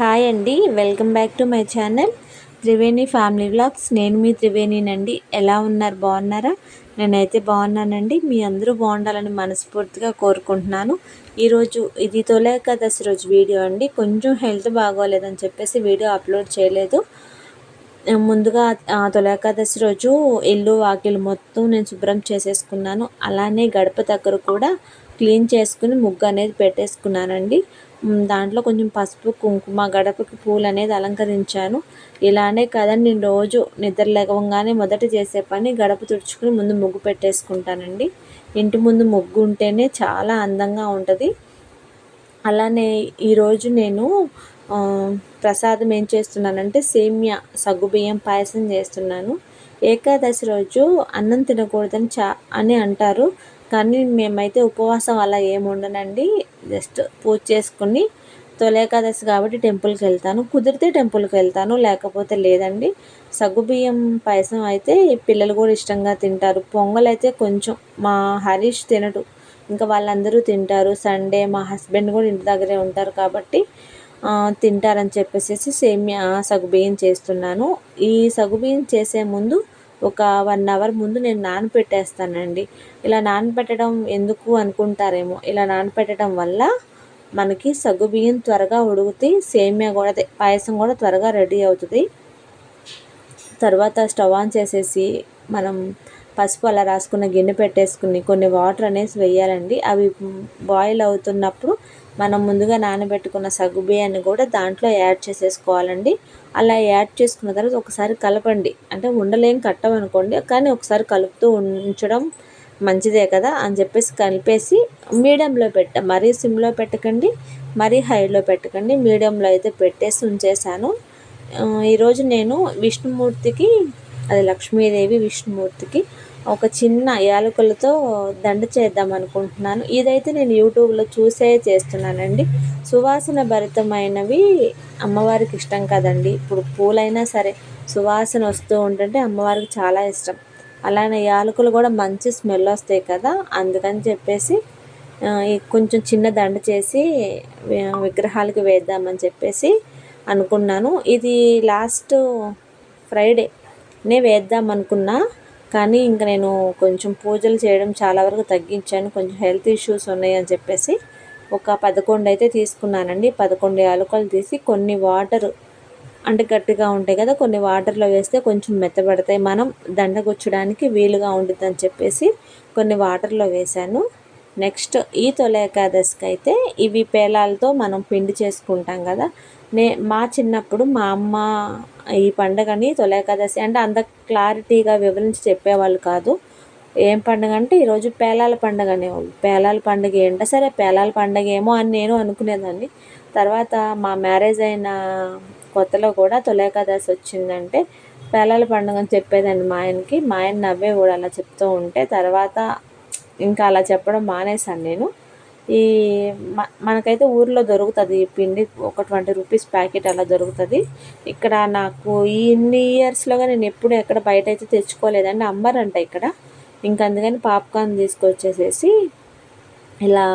Hi అండి welcome back to my channel Triveni family vlogs. నేను మీ త్రివేణినండి. ఎలా ఉన్నారు? బాగున్నారా? నేనైతే బాగున్నానండి. మీ అందరూ బాగుండాలని మనస్ఫూర్తిగా కోరుకుంటున్నాను. ఈరోజు ఇది తొలేకాదశి రోజు వీడియో అండి. కొంచెం హెల్త్ బాగోలేదని చెప్పేసి వీడియో అప్లోడ్ చేయలేదు. ముందుగా తొలేకాదశి రోజు ఇల్లు వాకిలు మొత్తం నేను శుభ్రం చేసేసుకున్నాను. అలానే గడప దగ్గర కూడా క్లీన్ చేసుకుని ముగ్గు అనేది పెట్టేసుకున్నానండి. దాంట్లో కొంచెం పసుపు కుంకుమ గడపకి పూలు అనేది అలంకరించాను. ఇలానే కదండి నేను రోజు నిద్ర లేవగానే మొదట చేసే పని గడప తుడుచుకుని ముందు ముగ్గు పెట్టేసుకుంటానండి. ఇంటి ముందు ముగ్గు ఉంటేనే చాలా అందంగా ఉంటుంది. అలానే ఈరోజు నేను ప్రసాదం ఏం చేస్తున్నానంటే సేమియా సగ్గుబియ్యం పాయసం చేస్తున్నాను. ఏకాదశి రోజు అన్నం తినకూడదని చా అని అంటారు. కానీ మేమైతే ఉపవాసం అలా ఏమి ఉండనండి. జస్ట్ పూజ చేసుకుని తొలేకాదశి కాబట్టి టెంపుల్కి వెళ్తాను. కుదిరితే టెంపుల్కి వెళ్తాను లేకపోతే లేదండి. సగ్గుబియ్యం పాయసం అయితే పిల్లలు కూడా ఇష్టంగా తింటారు. పొంగల్ అయితే కొంచెం మా హరీష్ తినడు. ఇంకా వాళ్ళందరూ తింటారు. సండే మా హస్బెండ్ కూడా ఇంటి దగ్గరే ఉంటారు కాబట్టి తింటారని చెప్పేసి సేమియా సగ్గుబియ్యం చేస్తున్నాను. ఈ సగ్గుబియ్యం చేసే ముందు ఒక వన్ అవర్ ముందు నేను నానపెట్టేస్తానండి. ఇలా నానపెట్టడం ఎందుకు అనుకుంటారేమో? ఇలా నానపెట్టడం వల్ల మనకి సగ్గుబియ్యం త్వరగా ఉడుకుతాయి సేమియా కూడా పాయసం కూడా త్వరగా రెడీ అవుతుంది. తర్వాత స్టవ్ ఆన్ చేసేసి మనం పసుపు అలా రాసుకున్న గిన్నె పెట్టేసుకుని కొన్ని వాటర్ అనేసి వేయాలండి. అవి బాయిల్ అవుతున్నప్పుడు మనం ముందుగా నానబెట్టుకున్న సగ్గు బియ్యాన్ని కూడా దాంట్లో యాడ్ చేసేసుకోవాలండి. అలా యాడ్ చేసుకున్న తర్వాత ఒకసారి కలపండి. అంటే ఉండలేం కట్టమనుకోండి కానీ ఒకసారి కలుపుతూ ఉంచడం మంచిదే కదా అని చెప్పేసి కలిపేసి మీడియంలో పెట్ట మరీ సిమ్లో పెట్టకండి మరీ హైలో పెట్టకండి. మీడియంలో అయితే పెట్టేసి ఉంచేసాను ఈరోజు నేను విష్ణుమూర్తికి అది లక్ష్మీదేవి విష్ణుమూర్తికి ఒక చిన్న యాలకులతో దండ చేద్దాం అనుకుంటున్నాను. ఇదైతే నేను యూట్యూబ్లో చూసే చేస్తున్నానండి. సువాసన భరితమైనవి అమ్మవారికి ఇష్టం కదండి. ఇప్పుడు పూలైనా సరే సువాసన వస్తూ ఉంటుంటే అమ్మవారికి చాలా ఇష్టం. అలానే యాలకులు కూడా మంచి స్మెల్ వస్తాయి కదా అందుకని చెప్పేసి కొంచెం చిన్న దండ చేసి విగ్రహాలకి వేద్దామని చెప్పేసి అనుకున్నాను. ఇది లాస్ట్ ఫ్రైడే నే వేద్దాం అనుకున్నా కానీ ఇంక నేను కొంచెం పూజలు చేయడం చాలా వరకు తగ్గించాను. కొంచెం హెల్త్ ఇష్యూస్ ఉన్నాయని చెప్పేసి ఒక పదకొండు అయితే తీసుకున్నానండి. పదకొండు యాలకులు తీసి కొన్ని వాటర్ అంటే గట్టిగా ఉంటాయి కదా కొన్ని వాటర్లో వేస్తే కొంచెం మెత్తబడతాయి. మనం దండగుచ్చడానికి వీలుగా ఉంటుందని చెప్పేసి కొన్ని వాటర్లో వేశాను. నెక్స్ట్ ఈ తొలి ఏకాదశికి అయితే ఇవి పేలాలతో మనం పిండి చేసుకుంటాం కదా నే మా చిన్నప్పుడు మా అమ్మ ఈ పండుగని తొలి ఏకాదశి అంటే అంత క్లారిటీగా వివరించి చెప్పేవాళ్ళు కాదు. ఏం పండుగ అంటే ఈరోజు పేలాల పండుగ అనేవాళ్ళు పేలాల పండుగ ఏంటో సరే పేలాల పండుగ ఏమో అని నేను అనుకునేదాన్ని. తర్వాత మా మ్యారేజ్ అయిన కొత్తలో కూడా తొలి ఏకాదశి వచ్చిందంటే పేలాల పండుగ అని చెప్పేదాన్ని మా ఆయనకి. మా ఆయన నవ్వే కూడా అలా చెప్తూ ఉంటే తర్వాత ఇంకా అలా చెప్పడం మానేశాను నేను. ఈ మనకైతే ఊర్లో దొరుకుతుంది ఈ పిండి. ఒక ట్వంటీ రూపీస్ ప్యాకెట్ అలా దొరుకుతుంది. ఇక్కడ నాకు ఇన్ని ఇయర్స్లోగా నేను ఎప్పుడు ఎక్కడ బయట అయితే తెచ్చుకోలేదండి. అమ్మరంట ఇక్కడ. ఇంక అందుకని పాప్కార్న్ తీసుకొచ్చేసేసి ఇలా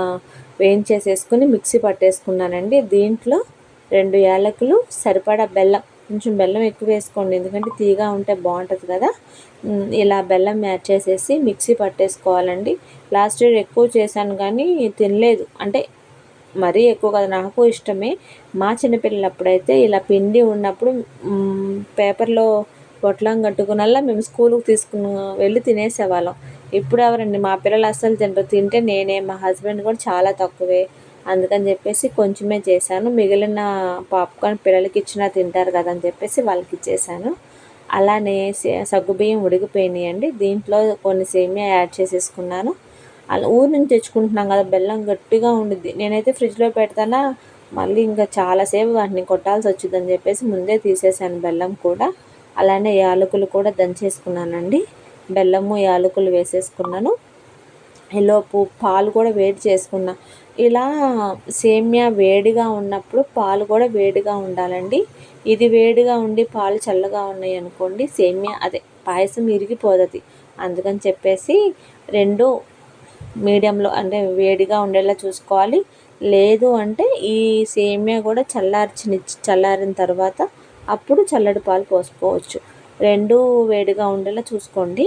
వేయించేసేసుకుని మిక్సీ పట్టేసుకున్నానండి. దీంట్లో రెండు యాలకులు సరిపడా బెల్లం కొంచెం బెల్లం ఎక్కువ వేసుకోండి. ఎందుకంటే తీగా ఉంటే బాగుంటుంది కదా. ఇలా బెల్లం యాడ్ చేసేసి మిక్సీ పట్టేసుకోవాలండి. లాస్ట్ ఇయర్ ఎక్కువ చేశాను కానీ తినలేదు. అంటే మరీ ఎక్కువ కదా నాకు ఇష్టమే. మా చిన్నపిల్లలు అప్పుడైతే ఇలా పిండి ఉన్నప్పుడు పేపర్లో పొట్లం కట్టుకునల్లా మేము స్కూల్కి తీసుకుని వెళ్ళి తినేసేవాళ్ళం. ఇప్పుడు ఎవరండి మా పిల్లలు అస్సలు తింటారు తింటే నేనే మా హస్బెండ్ కూడా చాలా తక్కువే. అందుకని చెప్పేసి కొంచెమే చేశాను. మిగిలిన పాప్కార్న్ పిల్లలకి ఇచ్చినా తింటారు కదా అని చెప్పేసి వాళ్ళకి ఇచ్చేసాను అలానే సగ్గుబియ్యం ఉడికిపోయినాయండి. దీంట్లో కొన్ని సేమియా యాడ్ చేసేసుకున్నాను. అలా ఊరు నుంచి తెచ్చుకుంటున్నాం కదా బెల్లం గట్టిగా ఉండిద్ది. నేనైతే ఫ్రిడ్జ్లో పెడతానా మళ్ళీ ఇంకా చాలాసేపు వాటిని కొట్టాల్సి వచ్చిందని చెప్పేసి ముందే తీసేసాను బెల్లం కూడా. అలానే యాలకులు కూడా దంచేసుకున్నానండి. బెల్లము యాలకులు వేసేసుకున్నాను. ఈలోపు పాలు కూడా వేడి చేసుకున్నా. ఇలా సేమ్యా వేడిగా ఉన్నప్పుడు పాలు కూడా వేడిగా ఉండాలండి. ఇది వేడిగా ఉండి పాలు చల్లగా ఉన్నాయి అనుకోండి సేమ్యా అదే పాయసం ఇరిగిపోతుంది అందుకని చెప్పేసి రెండు మీడియంలో అంటే వేడిగా ఉండేలా చూసుకోవాలి. లేదు అంటే ఈ సేమ్యా కూడా చల్లార్చిన చల్లారిన తర్వాత అప్పుడు చల్లటి పాలు పోసుకోవచ్చు. రెండు వేడిగా ఉండేలా చూసుకోండి.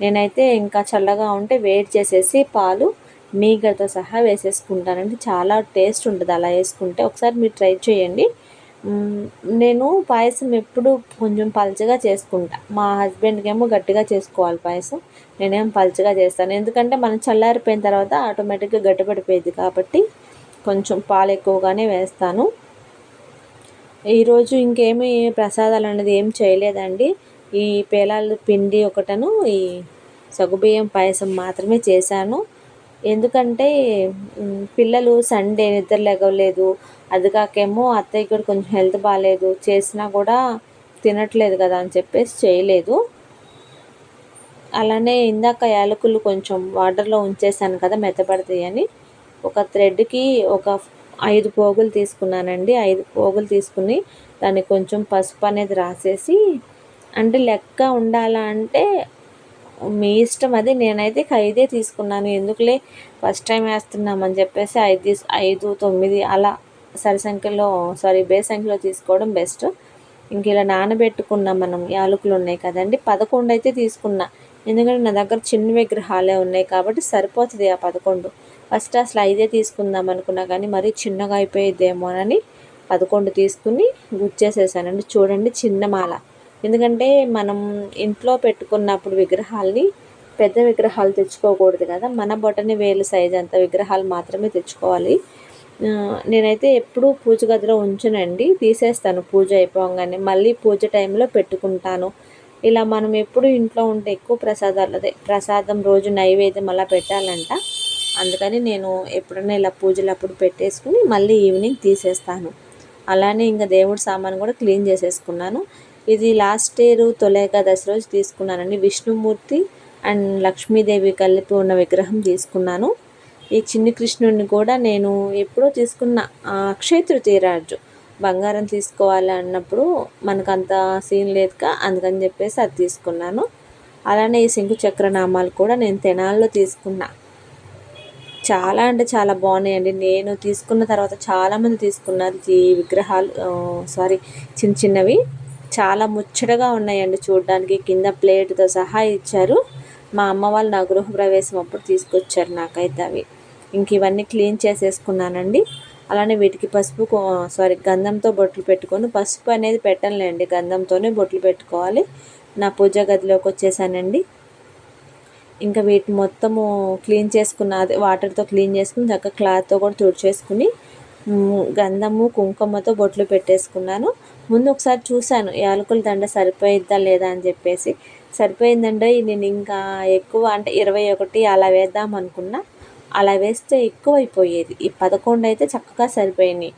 నేనైతే ఇంకా చల్లగా ఉంటే వేడి చేసేసి పాలు మీగడతో సహా వేసేసుకుంటానండి. చాలా టేస్ట్ ఉంటుంది అలా వేసుకుంటే. ఒకసారి మీరు ట్రై చేయండి. నేను పాయసం ఎప్పుడు కొంచెం పలచగా చేసుకుంటా. మా హస్బెండ్కి ఏమో గట్టిగా చేసుకోవాలి పాయసం. నేనేం పలచగా చేస్తాను. ఎందుకంటే మనం చల్లారిపోయిన తర్వాత ఆటోమేటిక్గా గట్టిపడిపోయేది కాబట్టి కొంచెం పాలు ఎక్కువగానే వేస్తాను. ఈరోజు ఇంకేమీ ప్రసాదాలు అనేది ఏం చేయలేదండి. ఈ పేలాలు పిండి ఒకటను ఈ సగుబియ్యం పాయసం మాత్రమే చేశాను. ఎందుకంటే పిల్లలు సండే నిద్ర లేగలేదు అది కాకేమో అత్తయ్య కూడా కొంచెం హెల్త్ బాగాలేదు చేసినా కూడా తినట్లేదు కదా అని చెప్పేసి చేయలేదు. అలానే ఇందాక యాలకులు కొంచెం వాటర్లో ఉంచేసాను కదా మెత్తపడతాయని ఒక థ్రెడ్కి ఒక ఐదు పోగులు తీసుకున్నానండి. ఐదు పోగులు తీసుకుని దానికి కొంచెం పసుపు అనేది రాసేసి అంటే లెక్క ఉండాలా అంటే మీ ఇష్టం అది. నేనైతే ఐదే తీసుకున్నాను. ఎందుకులే? ఫస్ట్ టైం వేస్తున్నామని చెప్పేసి ఐదు ఐదు తొమ్మిది అలా సరి సంఖ్యలో సారీ బే సంఖ్యలో తీసుకోవడం బెస్ట్. ఇంక ఇలా నానబెట్టుకున్నాం మనం. యాలకులు ఉన్నాయి కదండి. పదకొండు అయితే తీసుకున్నా. ఎందుకంటే నా దగ్గర చిన్న విగ్రహాలే ఉన్నాయి కాబట్టి సరిపోతుంది ఆ పదకొండు. ఫస్ట్ అసలు ఐదే తీసుకుందాం అనుకున్నా కానీ మరీ చిన్నగా అయిపోయిద్దేమోనని పదకొండు తీసుకుని గుచ్చేసేసానండి. చూడండి చిన్న మాల. ఎందుకంటే మనం ఇంట్లో పెట్టుకున్నప్పుడు విగ్రహాల్ని పెద్ద విగ్రహాలు తెచ్చుకోకూడదు కదా. మన బొటని వేలు సైజ్ అంత విగ్రహాలు మాత్రమే తెచ్చుకోవాలి. నేనైతే ఎప్పుడూ పూజ గదిలో ఉంచునండి. తీసేస్తాను. పూజ అయిపోగానే మళ్ళీ పూజ టైంలో పెట్టుకుంటాను. ఇలా మనం ఎప్పుడు ఇంట్లో ఉంటే ఎక్కువ ప్రసాదాలు అదే ప్రసాదం రోజు నైవేద్యం అలా పెట్టాలంట. అందుకని నేను ఎప్పుడైనా ఇలా పూజలు అప్పుడు పెట్టేసుకుని మళ్ళీ ఈవినింగ్ తీసేస్తాను. అలానే ఇంకా దేవుడి సామాను కూడా క్లీన్ చేసేసుకున్నాను. ఇది లాస్ట్ ఇయర్ తొలి ఏకాదశి రోజు తీసుకున్నానండి. విష్ణుమూర్తి అండ్ లక్ష్మీదేవి కలిపి ఉన్న విగ్రహం తీసుకున్నాను. ఈ చిన్ని కృష్ణుడిని కూడా నేను ఎప్పుడో తీసుకున్న అక్షయ తృతీయ రాజు బంగారం తీసుకోవాలి అన్నప్పుడు మనకు అంత సీన్ లేదుగా అందుకని చెప్పేసి అది తీసుకున్నాను. అలానే ఈ శంకు చక్రనామాలు కూడా నేను తెనాల్లో తీసుకున్నా. చాలా అంటే చాలా బాగున్నాయండి. నేను తీసుకున్న తర్వాత చాలామంది తీసుకున్నారు ఈ విగ్రహాలు సారీ చిన్న చిన్నవి. చాలా ముచ్చటగా ఉన్నాయండి చూడడానికి. కింద ప్లేట్తో సహా ఇచ్చారు. మా అమ్మ వాళ్ళు నా గృహప్రవేశం అప్పుడు తీసుకొచ్చారు నాకైతే అవి. ఇంక ఇవన్నీ క్లీన్ చేసేసుకున్నానండి. అలానే వీటికి పసుపు సారీ గంధంతో బొట్లు పెట్టుకొని పసుపు అనేది పెట్టనులేండి. గంధంతోనే బొట్లు పెట్టుకోవాలి. నా పూజ గదిలోకి వచ్చేసానండి. ఇంకా వీటిని మొత్తము క్లీన్ చేసుకున్న అదే వాటర్తో క్లీన్ చేసుకుని చక్కగా క్లాత్తో కూడా తుడిచేసుకుని గంధము కుంకుమతో బొట్లు పెట్టేసుకున్నాను. ముందు ఒకసారి చూశాను యాలకుల దండ సరిపోయిద్దా లేదా అని చెప్పేసి. సరిపోయిందండి నేను ఇంకా ఎక్కువ అంటే ఇరవై ఒకటి అలా వేద్దాం అనుకున్నా. అలా వేస్తే ఎక్కువైపోయేది. ఈ పదకొండు అయితే చక్కగా సరిపోయినాయి.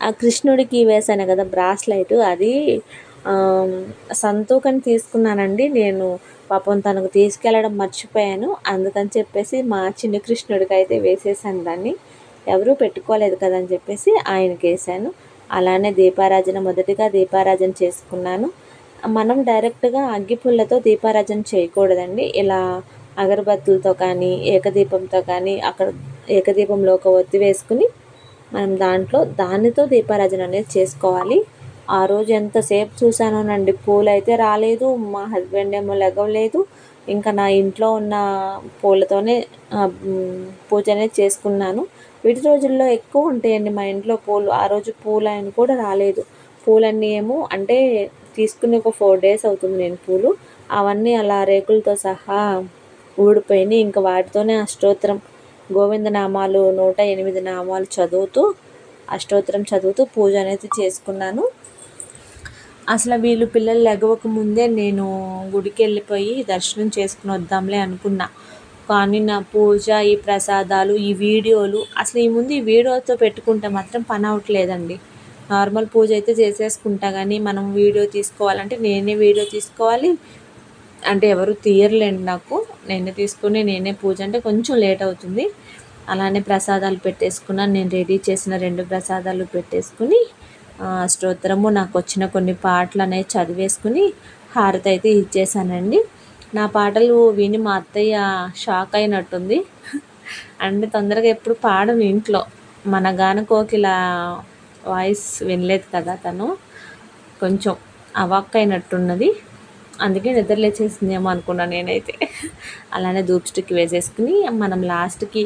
ఆ కృష్ణుడికి వేసాను కదా బ్రాస్లైట్ అది సంతూకని తీసుకున్నానండి. నేను పాపం తనకు తీసుకెళ్ళడం మర్చిపోయాను. అందుకని చెప్పేసి మా చిన్న కృష్ణుడికి అయితే వేసేసాను దాన్ని. ఎవరూ పెట్టుకోలేదు కదా అని చెప్పేసి ఆయనకి వేసాను అలానే దీపారాజన మొదటిగా దీపారాజన చేసుకున్నాను. మనం డైరెక్ట్గా అగ్గిపుల్లతో దీపారాజన చేయకూడదండి. ఇలా అగరబత్తులతో కానీ ఏకదీపంతో కానీ అక్కడ ఏకదీపంలో ఒక ఒత్తి వేసుకుని మనం దాంట్లో దానితో దీపారాజన అనేది చేసుకోవాలి. ఆ రోజు ఎంతసేపు చూశానోనండి. పూలు అయితే రాలేదు మా హస్బెండ్ ఏమో లెగవలేదు ఇంకా నా ఇంట్లో ఉన్న పూలతోనే పూజ అనేది చేసుకున్నాను. విడి రోజుల్లో ఎక్కువ ఉంటాయండి మా ఇంట్లో పూలు. ఆ రోజు పూలు ఆయన కూడా రాలేదు. పూలన్నీ ఏమో అంటే తీసుకుని ఒక ఫోర్ డేస్ అవుతుంది నేను పూలు. అవన్నీ అలా రేకులతో సహా ఊడిపోయినాయి. ఇంకా వాటితోనే అష్టోత్తరం గోవింద నామాలు నూట ఎనిమిది నామాలు చదువుతూ అష్టోత్తరం చదువుతూ పూజ అనేది చేసుకున్నాను. అసలు వీళ్ళు పిల్లలు లెగవక ముందే నేను గుడికి వెళ్ళిపోయి దర్శనం చేసుకుని వద్దాంలే అనుకున్నా. కానీ నా పూజ ఈ ప్రసాదాలు ఈ వీడియోలు అసలు ఈ ముందు ఈ వీడియోతో పెట్టుకుంటే మాత్రం పని అవ్వట్లేదండి నార్మల్ పూజ అయితే చేసేసుకుంటా కానీ మనం వీడియో తీసుకోవాలంటే నేనే వీడియో తీసుకోవాలి. అంటే ఎవరు తీయర్లేండి నాకు. నేనే తీసుకుని నేనే పూజ అంటే కొంచెం లేట్ అవుతుంది. అలానే ప్రసాదాలు పెట్టేసుకున్నాను నేను రెడీ చేసిన రెండు ప్రసాదాలు పెట్టేసుకుని స్తోత్రము నాకు వచ్చిన కొన్ని పాటలు అనేవి చదివేసుకుని హారతి అయితే ఇచ్చేసానండి. నా పాటలు విని మా అత్తయ్య షాక్ అయినట్టుంది. అంటే తొందరగా ఎప్పుడు పాడను ఇంట్లో. మన గానకోకిల వాయిస్ వినలేదు కదా తను. కొంచెం అవాక్ అయినట్టున్నది. అందుకే నిద్రలేచేసిందేమో అనుకున్నా అనుకున్నాను నేనైతే. అలానే దూప్ స్టిక్ వేసేసుకుని మనం లాస్ట్కి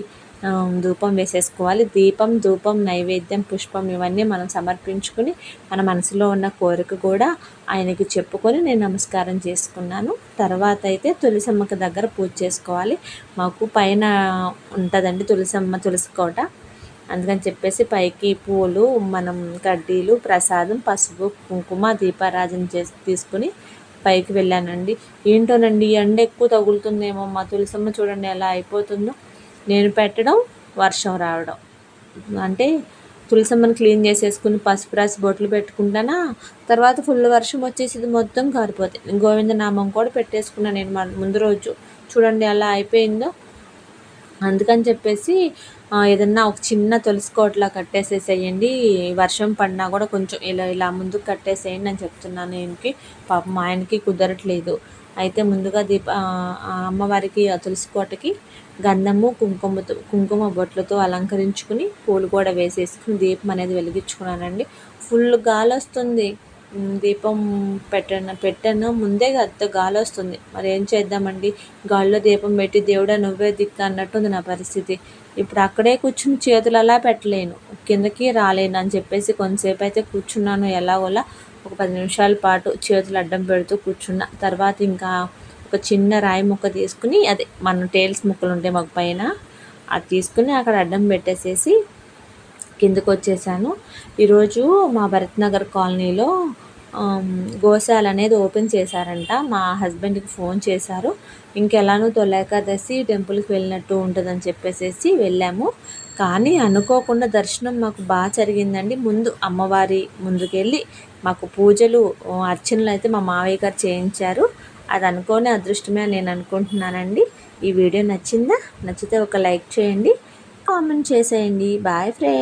ధూపం వేసేసుకోవాలి. దీపం ధూపం నైవేద్యం పుష్పం ఇవన్నీ మనం సమర్పించుకుని మన మనసులో ఉన్న కోరిక కూడా ఆయనకి చెప్పుకొని నేను నమస్కారం చేసుకున్నాను. తర్వాత అయితే తులసమ్మకి దగ్గర పూజ చేసుకోవాలి. మాకు పైన ఉంటుందండి తులసమ్మ తులసి కోట. అందుకని చెప్పేసి పైకి పూలు మనం కడ్డీలు ప్రసాదం పసుపు కుంకుమ దీపారాజన చేసి తీసుకుని పైకి వెళ్ళానండి. ఏంటోనండి ఎండ ఎక్కువ తగులుతుందేమో మా తులసమ్మ చూడండి ఎలా అయిపోతుందో. నేను పెట్టడం వర్షం రావడం. అంటే తులసమ్మని క్లీన్ చేసేసుకుని పసుపు రాసి బొట్లు పెట్టుకుంటానా తర్వాత ఫుల్ వర్షం వచ్చేసి మొత్తం కారిపోతాయి. గోవిందనామం కూడా పెట్టేసుకున్నాను నేను ముందు రోజు. చూడండి అలా అయిపోయిందో. అందుకని చెప్పేసి ఏదన్నా ఒక చిన్న తులసి కోటలా కట్టేసేసేయండి. వర్షం పడినా కూడా కొంచెం ఇలా ఇలా ముందుకు కట్టేసేయండి అని చెప్తున్నాను నేనుకి. పాపం మా ఆయనకి కుదరట్లేదు. అయితే ముందుగా దీప అమ్మవారికి ఆ తులసి కోటకి గంధము కుంకుమతో కుంకుమ బొట్లతో అలంకరించుకుని పూలు కూడా వేసేసుకుని దీపం అనేది వెలిగించుకున్నానండి. ఫుల్ గాలి వస్తుంది. దీపం పెట్టను పెట్టను. ముందే అంత గాలి వస్తుంది మరి ఏం చేద్దామండి? గాల్లో దీపం పెట్టి దేవుడా నువ్వే దిక్కు అన్నట్టుంది నా పరిస్థితి. ఇప్పుడు అక్కడే కూర్చుని చేతులు అలా పెట్టలేను. కిందకి రాలేను అని చెప్పేసి కొంతసేపు అయితే కూర్చున్నాను ఎలాగోలా. ఒక పది నిమిషాల పాటు చేతులు అడ్డం పెడుతూ కూర్చున్న. తర్వాత ఇంకా ఒక చిన్న రాయి ముక్క తీసుకుని అదే మన టేల్స్ ముక్కలు ఉంటాయి మాకు పైన అది తీసుకుని అక్కడ అడ్డం పెట్టేసేసి కిందకు వచ్చేసాను ఈరోజు మా భరత్ నగర్ కాలనీలో గోశాల అనేది ఓపెన్ చేశారంట. మా హస్బెండ్కి ఫోన్ చేశారు. ఇంకెలానో తొలేకాదశి టెంపుల్కి వెళ్ళినట్టు ఉంటుందని చెప్పేసి వెళ్ళాము. కానీ అనుకోకుండా దర్శనం మాకు బాగా జరిగిందండి. ముందు అమ్మవారి ముందుకెళ్ళి మాకు పూజలు అర్చనలు అయితే మా మావయ్య గారు చేయించారు. అది అనుకోని అదృష్టమే నేను అనుకుంటున్నానండి. ఈ వీడియో నచ్చిందా? నచ్చితే ఒక లైక్ చేయండి. కామెంట్ చేసేయండి. Bye friend.